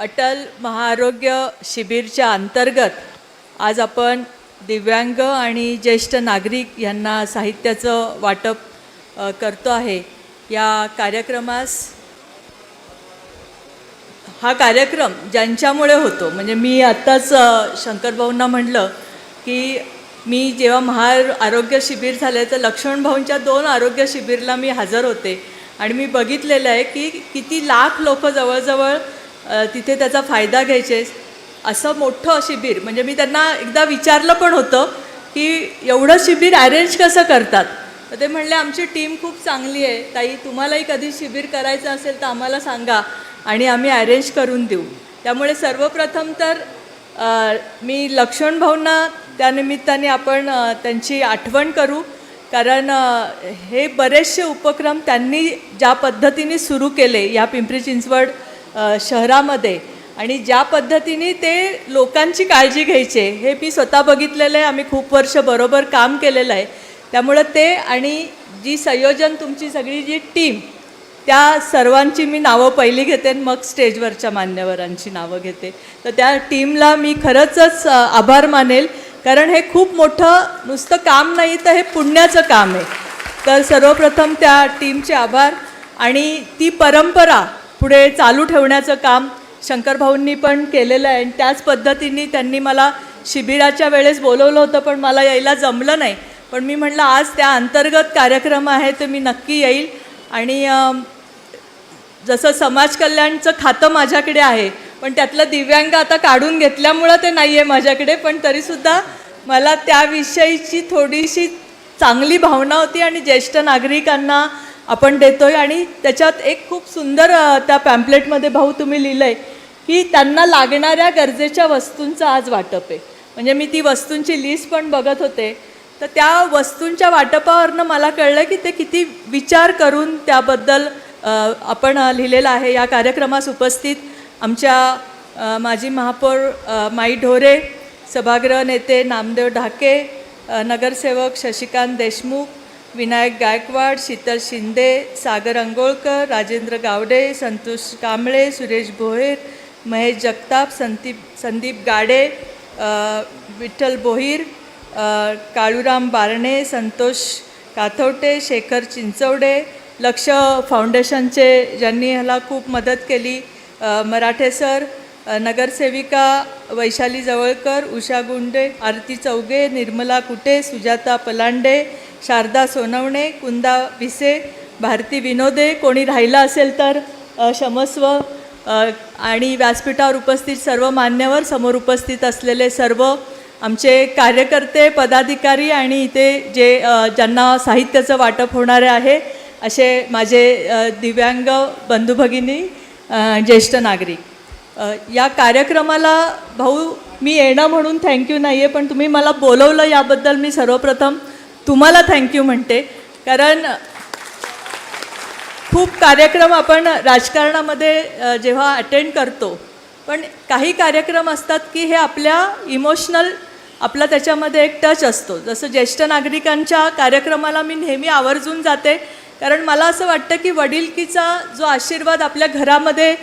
अटल महाआरोग्य शिबिरच्या अंतर्गत आज आपण दिव्यांग आणि ज्येष्ठ नागरिक यांना साहित्याचं वाटप करतो आहे. या कार्यक्रमास हा कार्यक्रम ज्यांच्यामुळे होतो म्हणजे मी आत्ताच शंकरभाऊंना म्हटलं की मी जेव्हा महा आरोग्य शिबिर झालं तर लक्ष्मणभाऊंच्या दोन आरोग्य शिबिरला मी हजर होते. आणि मी बघितलेलं आहे की किती लाख लोक जवळजवळ तिथे त्याचा फायदा घ्यायचे असं मोठं शिबिर म्हणजे मी त्यांना एकदा विचारलं पण होतं की एवढं शिबिर अरेंज कसं करतात? तर ते म्हणले आमची टीम खूप चांगली आहे. ताई तुम्हालाही कधी शिबिर करायचं असेल तर आम्हाला सांगा आणि आम्ही अरेंज करून देऊ. त्यामुळे सर्वप्रथम तर मी लक्ष्मण भाऊंना त्यानिमित्ताने आपण त्यांची आठवण करू. कारण हे बरेचसे उपक्रम त्यांनी ज्या पद्धतीने सुरू केले या पिंपरी चिंचवड शहरामध्ये. आणि ज्या पद्धतीने ते लोकांची काळजी घ्यायचे हे मी स्वतः बघितलेलं आहे. आम्ही खूप वर्ष बरोबर काम केलेलं आहे. त्यामुळं ते आणि जी संयोजन तुमची सगळी जी टीम त्या सर्वांची मी नावं पहिली घेते आणि मग स्टेजवरच्या मान्यवरांची नावं घेते. तर त्या टीमला मी खरंचच आभार मानेल. कारण हे खूप मोठं नुसतं काम नाही तर हे पुण्याचं काम आहे. तर सर्वप्रथम त्या टीमचे आभार. आणि ती परंपरा पुढे चालू ठेवण्याचं काम शंकरभाऊंनी पण केलेलं आहे. आणि त्याच पद्धतीने त्यांनी मला शिबिराच्या वेळेस बोलवलं होतं पण मला यायला जमलं नाही. पण मी म्हटलं आज त्या अंतर्गत कार्यक्रम आहे तर मी नक्की येईल. आणि जसं समाज कल्याणचं खातं माझ्याकडे आहे पण त्यातलं दिव्यांग आता काढून घेतल्यामुळं ते नाही आहे माझ्याकडे पण तरीसुद्धा मला त्याविषयीची थोडीशी चांगली भावना होती आणि ज्येष्ठ नागरिकांना आपण देतोय आणि त्याच्यात एक खूप सुंदर त्या पॅम्पलेटमध्ये भाऊ तुम्ही लिहिलं आहे की त्यांना लागणाऱ्या गरजेच्या वस्तूंचं आज वाटप आहे. म्हणजे मी ती वस्तूंची लिस्ट पण बघत होते. तर त्या वस्तूंच्या वाटपावरनं मला कळलं की ते किती विचार करून त्याबद्दल आपण लिहिलेलं आहे. या कार्यक्रमास उपस्थित आमच्या माजी महापौर माई ढोरे सभागृह नेते नामदेव ढाके नगरसेवक शशिकांत देशमुख विनायक गायकवाड शीतल शिंदे सागर अंगोळकर राजेंद्र गावडे संतोष कांबळे सुरेश भोईर महेश जगताप संदीप संदीप गाडे विठ्ठल भोईर काळूराम बारणे संतोष काथवटे शेखर चिंचवडे लक्ष फाउंडेशनचे ज्यांनी ह्याला खूप मदत केली. मराठे सर नगरसेविका वैशाली जवळकर उषा गुंडे आरती चौगे निर्मला कुटे सुजाता पलांडे शारदा सोनवणे कुंदा विसे भारती विनोदे कोणी राहिला असेल तर क्षमस्व आणि व्यासपीठावर उपस्थित सर्व मान्यवर समोर उपस्थित असलेले सर्व आमचे कार्यकर्ते पदाधिकारी आणि इथे जे ज्यांना साहित्याचं वाटप होणारे आहे असे माझे दिव्यांग बंधू भगिनी ज्येष्ठ नागरिक. या कार्यक्रमाला भाऊ मी येणं म्हणून थँक्यू नाही आहे पण तुम्ही मला बोलवलं याबद्दल मी सर्वप्रथम तुम्हाला थँक्यू म्हणते. कारण खूप कार्यक्रम आपण राजकारणामध्ये जेव्हा अटेंड करतो पण काही कार्यक्रम असतात की हे आपल्या इमोशनल आपला त्याच्यामध्ये एक टच असतो. जसं ज्येष्ठ नागरिकांच्या कार्यक्रमाला मी नेहमी आवर्जून जाते. कारण मला असं वाटतं की वडिलकीचा जो आशीर्वाद आपल्या घरामध्ये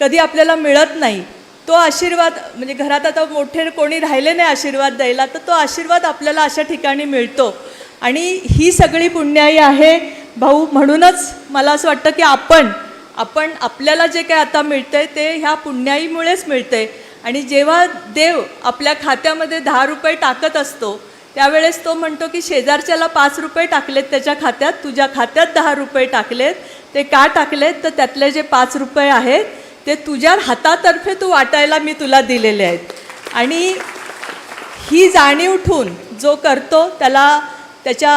कधी आपल्याला मिळत नाही. तो आशीर्वाद म्हणजे घरात आता मोठे कोणी राहिले नाही आशीर्वाद द्यायला तर तो आशीर्वाद आपल्याला अशा ठिकाणी मिळतो. आणि ही सगळी पुण्याई आहे. भाऊ म्हणूनच मला असं वाटतं की आपण आपण आपल्याला जे काय आता मिळतंय ते ह्या पुण्याईमुळेच मिळतंय. आणि जेव्हा देव आपल्या खात्यामध्ये दहा रुपये टाकत असतो त्यावेळेस तो म्हणतो की शेजारच्याला पाच रुपये टाकलेत त्याच्या खात्यात तुझ्या खात्यात दहा रुपये टाकलेत ते का टाकलेत? तर त्यातले जे पाच रुपये आहेत ते तुझ्या हातातर्फे तू वाटायला मी तुला दिलेले आहेत. आणि ही जाणीव ठेवून जो करतो त्याला त्याच्या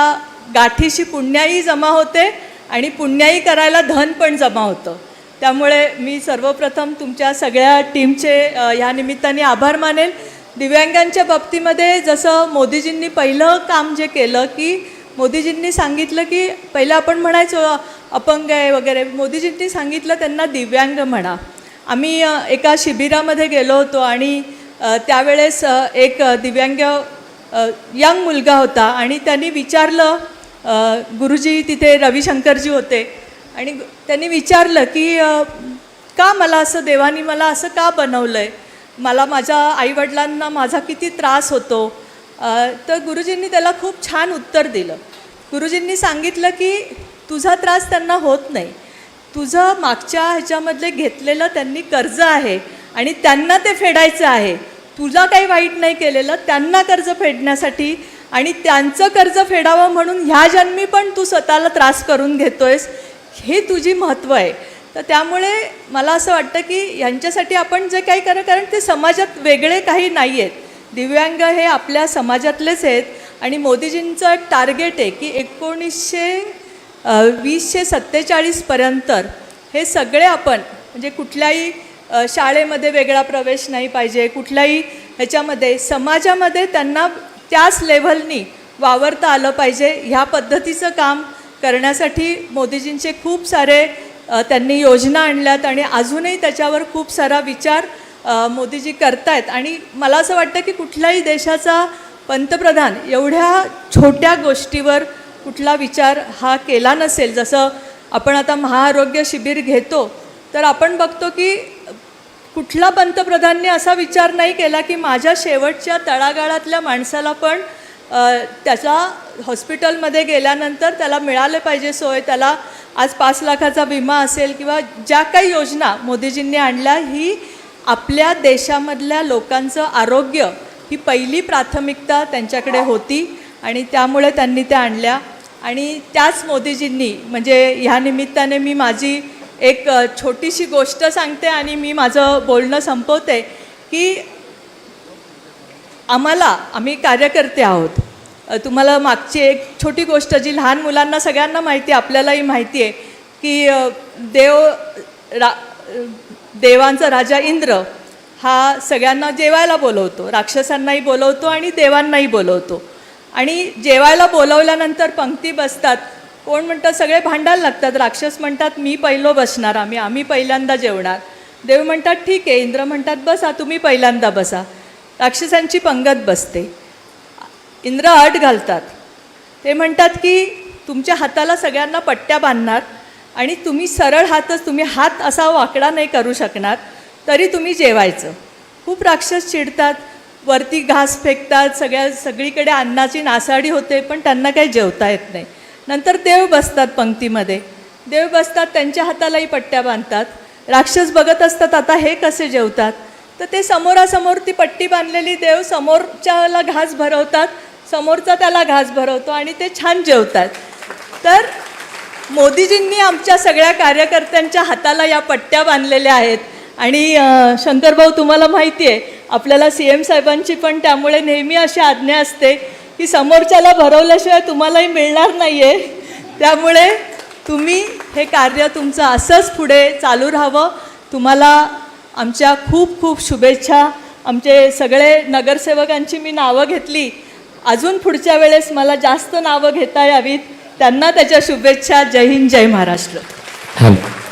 गाठीशी पुण्याई जमा होते आणि पुण्याई करायला धन पण जमा होतं. त्यामुळे मी सर्वप्रथम तुमच्या सगळ्या टीमचे ह्या निमित्ताने आभार मानेल. दिव्यांगांच्या बाबतीमध्ये जसं मोदीजींनी पहिलं काम जे केलं की मोदीजींनी सांगितलं की पहिलं आपण म्हणायचो अपंग आहे वगैरे. मोदीजींनी सांगितलं त्यांना दिव्यांग म्हणा. आम्ही एका शिबिरामध्ये गेलो होतो आणि त्यावेळेस एक दिव्यांग यंग मुलगा होता आणि त्यांनी विचारलं गुरुजी तिथे रविशंकरजी होते आणि त्यांनी विचारलं की का मला असं देवानी मला असं का बनवलं आहे मला माझ्या आईवडिलांना माझा किती त्रास होतो? तर गुरुजींनी त्याला खूप छान उत्तर दिलं. गुरुजींनी सांगितलं की तुझा त्रास त्यांना होत नाही. तुझं मागच्या ह्याच्यामधले घेतलेलं त्यांनी कर्ज आहे आणि त्यांना ते फेडायचं आहे. तुला काही वाईट नाही केलेलं त्यांना कर्ज फेडण्यासाठी आणि त्यांचं कर्ज फेडावं म्हणून ह्या जन्मी पण तू स्वतःला त्रास करून घेतोयस हे तुझी महत्त्व आहे. तर त्यामुळे मला असं वाटतं की यांच्यासाठी आपण जे काही करा कारण ते समाजात वेगळे काही नाही आहेत. दिव्यांग हे आपल्या समाजातलेच आहेत आणि मोदीजींचं एक टार्गेट आहे की एकोणीसशे वीसशे सत्तेचाळीसपर्यंत हे सगळे आपण म्हणजे कुठल्याही शाळेमध्ये वेगळा प्रवेश नाही पाहिजे. कुठल्याही ह्याच्यामध्ये समाजामध्ये त्यांना त्याच लेव्हलनी वावरता आलं पाहिजे. ह्या पद्धतीचं काम करण्यासाठी मोदीजींचे खूप सारे त्यांनी योजना आणल्यात आणि अजूनही त्याच्यावर खूप सारा विचार मोदीजी मोदीजी करतायत. आणि मला असं वाटतं की कुठल्याही देशाचा पंतप्रधान एवढ्या छोट्या गोष्टीवर कुठला विचार हा केला नसेल जसं आपण आता महाआरोग्य शिबिर घेतो तर आपण बघतो की कुठला पंतप्रधानने असा विचार नाही केला की माझ्या शेवटच्या तळागाळातल्या माणसाला पण त्याचा त्याच्या हॉस्पिटलमध्ये गेल्यानंतर त्याला मिळालं पाहिजे सोय त्याला आज पाच लाखाचा विमा असेल किंवा ज्या काही योजना मोदीजींनी आणल्या ही आपल्या देशामधल्या लोकांचं आरोग्य ही पहिली प्राथमिकता त्यांच्याकडे होती आणि त्यामुळे त्यांनी त्या आणल्या. आणि त्याच मोदीजींनी म्हणजे ह्या निमित्ताने मी माझी एक छोटीशी गोष्ट सांगते आणि मी माझं बोलणं संपवते की आम्हाला आम्ही कार्यकर्ते आहोत. तुम्हाला मागची एक छोटी गोष्ट जी लहान मुलांना सगळ्यांना माहिती आहे आपल्यालाही माहिती आहे की देव रा देवांचा राजा इंद्र हा सगळ्यांना जेवायला बोलवतो राक्षसांनाही बोलवतो आणि देवांनाही बोलवतो. आणि जेवायला बोलवल्यानंतर पंक्ती बसतात. कोण म्हणतं सगळे भांडायला लागतात. राक्षस म्हणतात मी पहिलो बसणार आम्ही आम्ही पहिल्यांदा जेवणार. देव म्हणतात ठीक आहे. इंद्र म्हणतात बसा तुम्ही पहिल्यांदा बसा. राक्षसांची पंगत बसते. इंद्र अट घालतात. ते म्हणतात की तुमच्या हाताला सगळ्यांना पट्ट्या बांधणार आणि तुम्ही सरळ हातच तुम्ही हात असा वाकडा नाही करू शकणार तरी तुम्ही जेवायचं. खूप राक्षस चिडतात. वरती घास फेकतात सगळ्या सगळीकडे अन्नाची नासाडी होते पण त्यांना काही जेवता येत नाही. नंतर देव बसतात पंक्तीमध्ये. देव बसतात त्यांच्या हातालाही पट्ट्या बांधतात. राक्षस बघत असतात आता हे कसे जेवतात? तर ते समोरासमोर ती पट्टी बांधलेली देव समोरच्याला घास भरवतात समोरचा त्याला घास भरवतो आणि ते छान जेवतात. तर मोदीजींनी आमच्या सगळ्या कार्यकर्त्यांच्या हाताला या पट्ट्या बांधलेल्या आहेत. आणि शंकरभाऊ तुम्हाला माहिती आहे आपल्याला सी एम साहेबांची पण त्यामुळे नेहमी अशी आज्ञा असते की समोरच्याला भरवल्याशिवाय तुम्हालाही मिळणार नाही आहे त्यामुळे तुम्ही हे कार्य तुमचं असंच पुढे चालू राहावं. तुम्हाला आमच्या खूप खूप शुभेच्छा. आमचे सगळे नगरसेवकांची मी नावं घेतली. अजून पुढच्या वेळेस मला जास्त नावं घेता यावीत. त्यांना त्याच्या शुभेच्छा. जय हिंद जय महाराष्ट्र. हॅलो